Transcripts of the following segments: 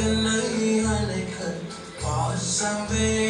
Ben ayı yanık, bazen beni.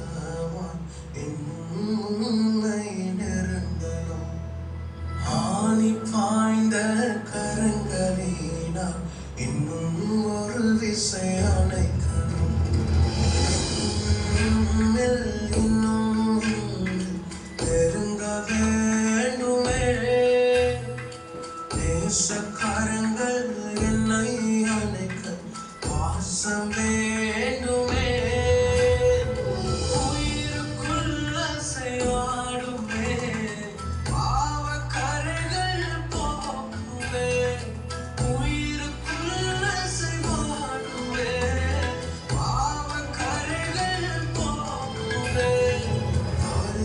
நேசக்காரங்கள் என்னை அணைக்க வாசம் வேண்டுமே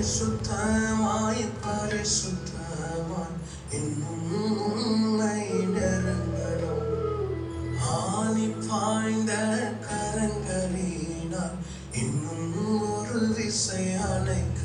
சுத்தமாய் பரிசுத்தமாய் என் இன்னும் ஒரு விசை அணைக்க